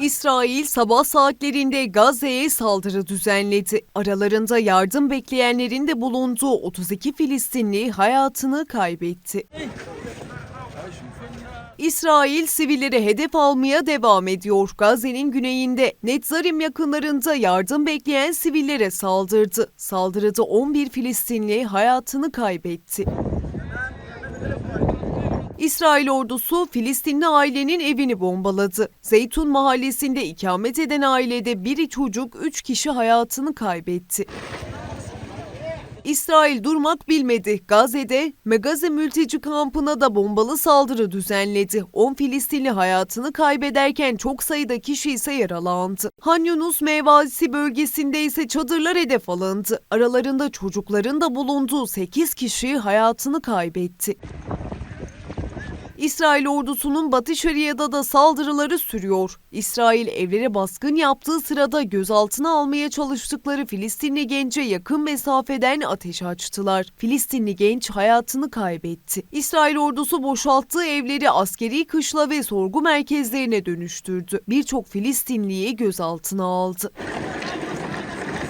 İsrail sabah saatlerinde Gazze'ye saldırı düzenledi. Aralarında yardım bekleyenlerin de bulunduğu 32 Filistinli hayatını kaybetti. İsrail sivilleri hedef almaya devam ediyor. Gazze'nin güneyinde Netzarim yakınlarında yardım bekleyen sivillere saldırdı. Saldırıda 11 Filistinli hayatını kaybetti. İsrail ordusu Filistinli ailenin evini bombaladı. Zeytun mahallesinde ikamet eden ailede biri çocuk, üç kişi hayatını kaybetti. İsrail durmak bilmedi. Gazze'de Megaze mülteci kampına da bombalı saldırı düzenledi. 10 Filistinli hayatını kaybederken çok sayıda kişi ise yaralandı. Han Yunus Meyvazisi bölgesinde ise çadırlar hedef alındı. Aralarında çocukların da bulunduğu 8 kişi hayatını kaybetti. İsrail ordusunun Batı Şeria'da da saldırıları sürüyor. İsrail evlere baskın yaptığı sırada gözaltına almaya çalıştıkları Filistinli gence yakın mesafeden ateş açtılar. Filistinli genç hayatını kaybetti. İsrail ordusu boşalttığı evleri askeri kışla ve sorgu merkezlerine dönüştürdü. Birçok Filistinliyi gözaltına aldı.